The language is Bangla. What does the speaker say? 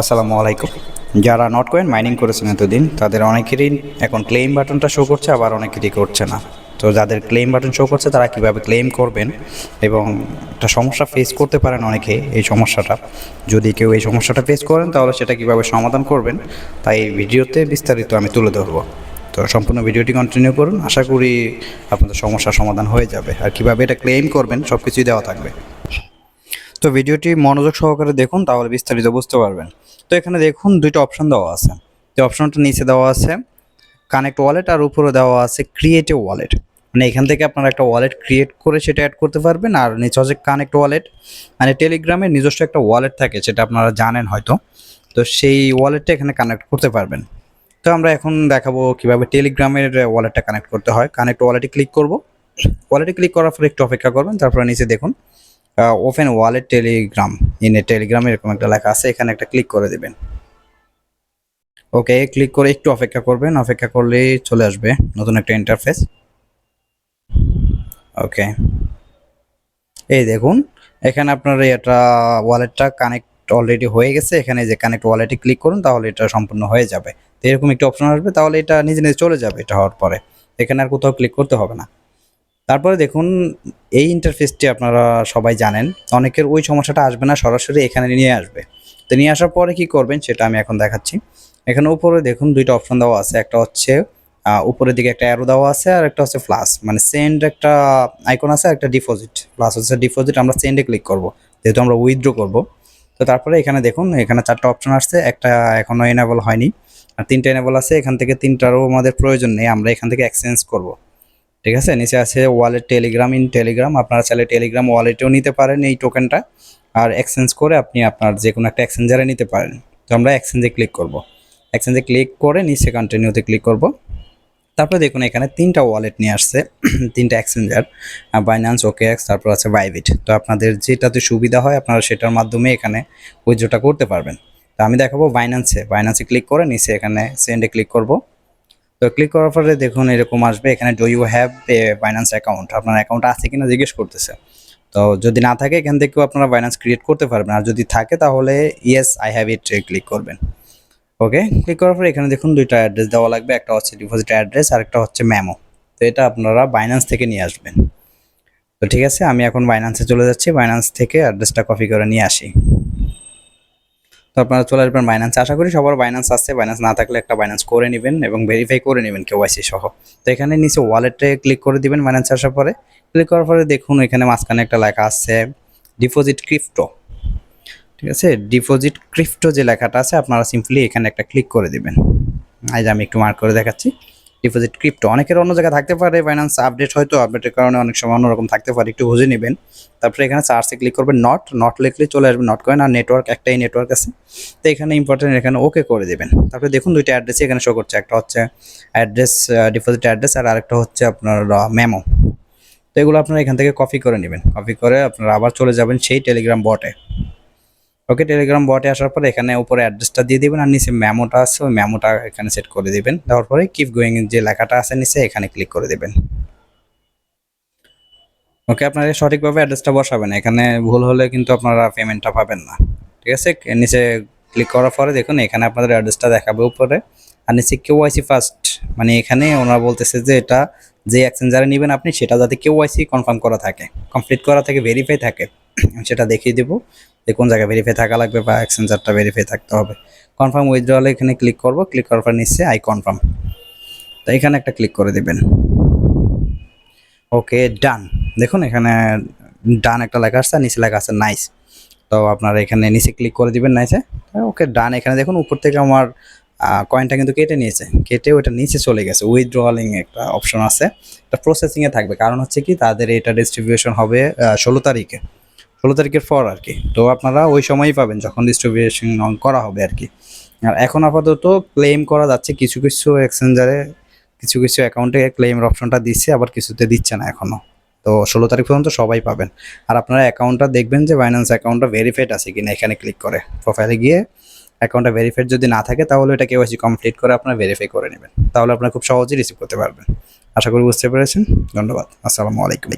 আসসালামু আলাইকুম। যারা নট কয়েন মাইনিং করেছেন এতদিন, তাদের অনেকেরই এখন ক্লেম বাটনটা শো করছে, আবার অনেকেরই করছে না। তো যাদের ক্লেম বাটন শো করছে, তারা কীভাবে ক্লেম করবেন এবং একটা সমস্যা ফেস করতে পারেন অনেকে এই সমস্যাটা। যদি কেউ এই সমস্যাটা ফেস করেন, তাহলে সেটা কীভাবে সমাধান করবেন তাই এই ভিডিওতে বিস্তারিত আমি তুলে ধরবো। তো সম্পূর্ণ ভিডিওটি কন্টিনিউ করুন, আশা করি আপনাদের সমস্যার সমাধান হয়ে যাবে। আর কীভাবে এটা ক্লেম করবেন সব কিছুই দেওয়া থাকবে। তো ভিডিওটি মনোযোগ সহকারে দেখুন, তাহলে বিস্তারিত বুঝতে পারবেন। তো এখানে দেখুন দুইটা অপশন দেওয়া আছে। তো অপশনটা নিচে দেওয়া আছে কানেক্ট ওয়ালেট আর উপরে দেওয়া আছে ক্রিয়েট এ ওয়ালেট মানে এখান থেকে আপনারা একটা ওয়ালেট ক্রিয়েট করে সেটা অ্যাড করতে পারবেন, আর নিচে হচ্ছে কানেক্ট ওয়ালেট মানে টেলিগ্রামের নিজস্ব একটা ওয়ালেট থাকে, সেটা আপনারা জানেন হয়তো। তো সেই ওয়ালেটটা এখানে কানেক্ট করতে পারবেন। তো আমরা এখন দেখাবো কীভাবে টেলিগ্রামের ওয়ালেটটা কানেক্ট করতে হয়। কানেক্ট ওয়ালেটে ক্লিক করব। ওয়ালেটে ক্লিক করার পর একটু অপেক্ষা করবেন, তারপরে নিচে দেখুন। Open wallet telegram in a telegram এরকম একটা লেখা আছে, এখানে একটা ক্লিক করে দেবেন। ওকে ক্লিক করে একটু অপেক্ষা করবেন, অপেক্ষা করলেই চলে আসবে নতুন একটা ইন্টারফেস ওকে এই দেখুন, এখানে আপনার এটা ওয়ালেটটা কানেক্ট অলরেডি হয়ে গেছে, এখানে যে কানেক্ট ওয়ালেটে ক্লিক করুন, তাহলে এটা সম্পূর্ণ হয়ে যাবে। এরকম একটা অপশন আসবে, তাহলে এটা নিজে নিজে চলে যাবে, এটা হওয়ার পরে। এখানে আর কোথাও ক্লিক করতে হবে না। তারপরে দেখুন, এই ইন্টারফেসটি আপনারা সবাই জানেন, অনেকের ওই সমস্যাটা আসবে না, সরাসরি এখানে নিয়ে আসবে। তো নিয়ে আসার পরে কি করবেন, সেটা আমি এখন দেখাচ্ছি। এখানে উপরে দেখুন, দুইটা অপশন দেওয়া আছে, একটা হচ্ছে উপরের দিকে একটা অ্যারো দেওয়া আছে, আর একটা হচ্ছে প্লাস মানে সেন্ড একটা আইকন আছে একটা ডিপোজিট প্লাস হচ্ছে ডিপোজিট আমরা সেন্ডে ক্লিক করব, যেহেতু আমরা উইথড্র করব। তো তারপরে এখানে দেখুন, এখানে চারটা অপশন আসছে, একটা এখনও এনাবল হয়নি, আর তিনটা এনাবল আছে, এখান থেকে তিনটারও আমাদের প্রয়োজন নেই, আমরা এখান থেকে এক্সচেঞ্জ করব। ঠিক আছে? নিচে আছে ওয়ালেট টেলিগ্রাম ইন টেলিগ্রাম আপনারা চাইলে টেলিগ্রাম ওয়ালেটেও নিতে পারেন এই টোকেনটা আর এক্সচেঞ্জ করে আপনি আপনার যে কোনো একটা এক্সচেঞ্জারে নিতে পারেন। তো আমরা এক্সচেঞ্জে ক্লিক করব। এক্সচেঞ্জে ক্লিক করে নিচে কন্টিনিউতে ক্লিক করব। তারপরে দেখুন এখানে তিনটা ওয়ালেট নিয়ে আসছে, তিনটা এক্সচেঞ্জার বাইন্যান্স ওকে এক্স তারপর আছে বাইবিট তো আপনাদের যেটাতে সুবিধা হয় আপনারা সেটার মাধ্যমে এখানে উইথড্রটা করতে পারবেন। তো আমি দেখাবো বাইন্যান্সে বাইন্যান্সে ক্লিক করে নিচে এখানে সেন্ডে ক্লিক করব। তো ক্লিক করার পরে দেখুন এরকম আসবে। এখানে do you have a Binance account আপনার অ্যাকাউন্ট আছে কিনা জিজ্ঞেস করতেছে। তো যদি না থাকে, এখান থেকেও আপনারা বাইন্যান্স ক্রিয়েট করতে পারবেন। আর যদি থাকে, তাহলে yes I have it click করবেন। ওকে ক্লিক করার পরে এখানে দেখুন দুইটা অ্যাড্রেস দেওয়া লাগবে। একটা হচ্ছে ডিপোজিট অ্যাড্রেস আর একটা হচ্ছে ম্যামো তো এটা আপনারা বাইন্যান্স থেকে নিয়ে আসবেন। তো ঠিক আছে, আমি এখন বাইন্যান্সে চলে যাচ্ছি। বাইন্যান্স থেকে অ্যাড্রেসটা কপি করে নিয়ে আসি। তো আপনারা চলে আসবেন বাইন্যান্স আশা করি সবার বাইন্যান্স আসছে বাইন্যান্স না থাকলে একটা বাইন্যান্স করে নেবেন এবং ভেরিফাই করে নেবেন কেওয়াইসি সহ। তো এখানে নিচে ওয়ালেটে ক্লিক করে দিবেন বাইন্যান্স আসার পরে। ক্লিক করার পরে দেখুন এখানে মাঝখানে একটা লেখা আছে ডিপোজিট ক্রিপ্টো ঠিক আছে? ডিপোজিট ক্রিপ্টো যে লেখাটা আছে, আপনারা সিম্পলি এখানে একটা ক্লিক করে দিবেন। আজ আমি একটু মার্ক করে দেখাচ্ছি। Deposit crypto. অনেকের অন্য জায়গায় থাকতে পারে ফাইন্যান্স আপডেট হয়তো আপডেটের কারণে অনেক সময় অন্যরকম থাকতে পারে, একটু বুঝে নেবেন। তারপরে এখানে চার্জে ক্লিক করবেন নট নট লিখলে চলে আসবে নট করেন আর নেটওয়ার্ক একটাই নেটওয়ার্ক আছে। তো এখানে ইম্পর্টেন্ট এখানে ওকে করে দেবেন। তারপরে দেখুন দুইটা অ্যাড্রেস এখানে শো করছে, একটা হচ্ছে অ্যাড্রেস ডিপোজিট অ্যাড্রেস আর আরেকটা হচ্ছে আপনার মেমো তো এগুলো আপনারা এখান থেকে কপি করে নেবেন। কপি করে আপনারা আবার চলে যাবেন সেই টেলিগ্রাম বটে ওকে টেলিগ্রাম বটে আসার পর এখানে উপরে অ্যাড্রেসটা দিয়ে দিবেন আর নিচে মেমোটা আছে, ওই মেমোটা এখানে সেট করে দিবেন। দেওয়ার পরে কিপ গোয়িং যে লেখাটা আছে নিচে, এখানে ক্লিক করে দিবেন। ওকে, আপনারা সঠিকভাবে অ্যাড্রেসটা বসাবেন। এখানে ভুল হলে কিন্তু আপনারা পেমেন্টটা পাবেন না। ঠিক আছে? নিচে ক্লিক করার পরে দেখুন, এখানে আপনাদের অ্যাড্রেসটা দেখাবে উপরে। আর নিচে কেওয়াইসি ফার্স্ট মানে এখানে ওনারা বলতেছে যে এটা যে এক্সচেঞ্জারে নেবেন আপনি, সেটা যাতে কেওয়াইসি কনফার্ম করা থাকে। কমপ্লিট করা থাকে ভেরিফাই থাকে। সেটা দেখিয়ে দেবো যে কোন জায়গায় ভেরিফাই থাকা লাগবে বা এক্সচেঞ্জারটা ভেরিফাই থাকতে হবে। কনফার্ম উইথড্রলে এখানে ক্লিক করব ক্লিক করার পর নিচে আই কনফার্ম তো এখানে একটা ক্লিক করে দেবেন। ওকে ডান দেখুন এখানে ডান একটা লেখা আসছে নিচে লেখা আছে নাইস তো আপনারা এখানে নিচে ক্লিক করে দিবেন নাইসে ওকে ডান এখানে দেখুন উপর থেকে আমার কয়েনটা কিন্তু কেটে নিয়েছে। কেটে ওটা নিচে চলে গেছে। উইথড্রলিং একটা অপশন আছে। এটা প্রসেসিংয়ে থাকবে। কারণ হচ্ছে কি, তাদের এটা ডিস্ট্রিবিউশন হবে ষোলো তারিখে। ষোলো তারিখের পর আর কি। তো আপনারা ওই সময়ই পাবেন যখন ডিস্ট্রিবিউশন করা হবে আর কি। আর এখন আপাতত ক্লেম করা যাচ্ছে কিছু কিছু এক্সচেঞ্জারে কিছু কিছু অ্যাকাউন্টে ক্লেমের অপশনটা দিচ্ছে, আবার কিছুতে দিচ্ছে না এখনও তো ষোলো তারিখ পর্যন্ত সবাই পাবেন। আর আপনারা অ্যাকাউন্টটা দেখবেন যে বাইন্যান্স অ্যাকাউন্টটা ভেরিফাইড আছে কিনা এখানে ক্লিক করে। প্রোফাইলে গিয়ে অ্যাকাউন্টটা ভেরিফাইড যদি না থাকে, তাহলে এটা কেওয়াইসি কমপ্লিট করে আপনারা ভেরিফাই করে নেবেন। তাহলে আপনারা খুব সহজেই রিসিভ করতে পারবেন। আশা করি বুঝতে পেরেছেন। ধন্যবাদ। আসসালামু আলাইকুম।